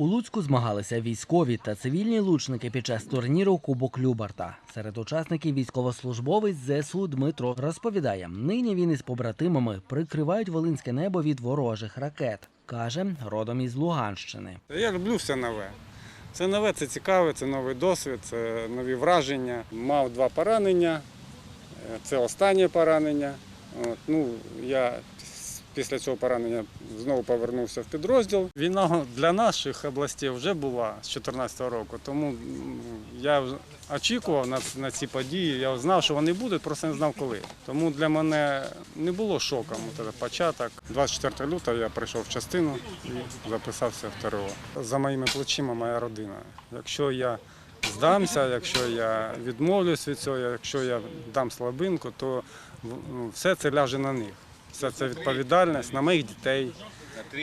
У Луцьку змагалися військові та цивільні лучники під час турніру Кубок Любарта. Серед учасників військовослужбовець ЗСУ Дмитро розповідає, нині він із побратимами прикривають волинське небо від ворожих ракет. Каже, родом із Луганщини. Я люблю все нове. Це нове, це цікаве, це новий досвід, це нові враження. Мав два поранення, е, це останнє поранення. От, ну, я після цього поранення знову повернувся в підрозділ. Війна для наших областей вже була з 2014 року, тому я очікував на, ці події. Я знав, що вони будуть, просто не знав коли. Тому для мене не було шоком початок. 24 лютого я прийшов в частину і записався в ТРО. За моїми плечима моя родина. Якщо я здамся, якщо я відмовлюсь від цього, якщо я дам слабинку, то ну, все це ляже на них. Все це відповідальність на моїх дітей,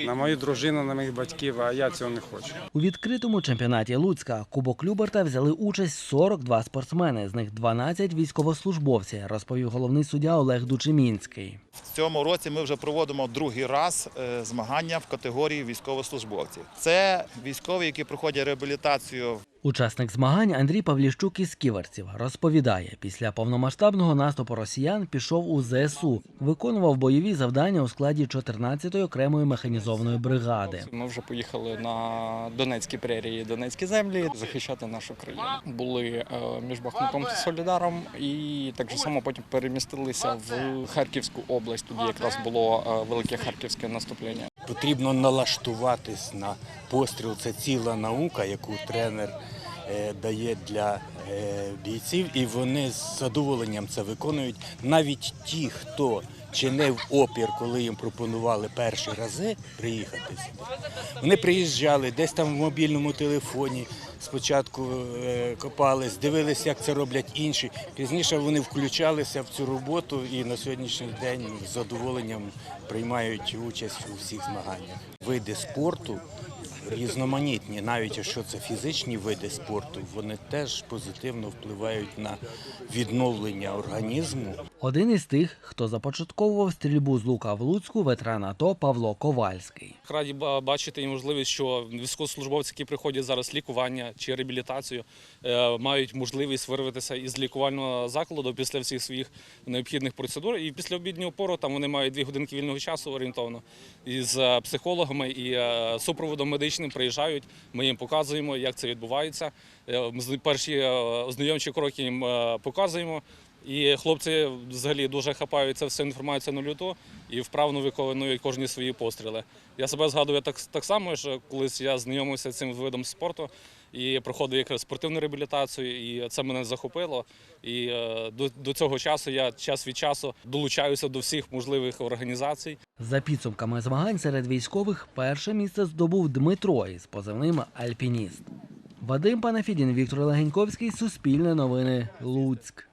на мою дружину, на моїх батьків, а я цього не хочу. У відкритому чемпіонаті Луцька Кубок Люберта взяли участь 42 спортсмени, з них 12 військовослужбовці, розповів головний суддя Олег Дучемінський. В цьому році ми вже проводимо другий раз е, змагання в категорії військовослужбовців. Це військові, які проходять реабілітацію Учасник змагань Андрій Павліщук із Ківерців розповідає, після повномасштабного наступу росіян пішов у ЗСУ, виконував бойові завдання у складі 14-ї окремої механізованої бригади. Ми вже поїхали на Донецькі прерії, Донецькі землі захищати нашу країну. Були е, між Бахмутом та Солідаром і так само потім перемістилися в Харківську область. Тоді якраз було е, велике харківське наступлення. Потрібно налаштуватись на постріл. Це ціла наука, яку тренер дає для е, бійців, і вони з задоволенням це виконують. Навіть ті, хто чинив опір, коли їм пропонували перші рази приїхати сюди. Вони приїжджали десь там в мобільному телефоні. Спочатку е, копались, дивилися, як це роблять інші. Пізніше вони включалися в цю роботу і на сьогоднішній день з задоволенням приймають участь у всіх змаганнях. Види спорту різноманітні, навіть якщо це фізичні види спорту, вони теж позитивно впливають на відновлення організму. Один із тих, хто започатковував стрільбу з лука в Луцьку, ветеран АТО Павло Ковальський. Раді бачити і можливість, що військовослужбовці, які приходять зараз лікування чи реабілітацію, е, мають можливість вирватися із лікувального закладу після всіх своїх необхідних процедур. І після обіднього пору там вони мають дві годинки вільного часу орієнтовно. І з е, психологами і е, супроводом медичним приїжджають. Ми їм показуємо, як це відбувається. Перші ознайомчі кроки їм показуємо. І хлопці взагалі дуже хапають це всю інформацію на люту і вправно виконують кожні свої постріли. Я себе згадую так, так само, що колись я знайомився з цим видом спорту і проходив якраз спортивну реабілітацію, і це мене захопило. І е, до, до цього часу я час від часу долучаюся до всіх можливих організацій. За підсумками змагань серед військових перше місце здобув Дмитро із позивним Альпініст. Вадим Панафідін, Віктор Легеньковський, Суспільне новини, Луцьк.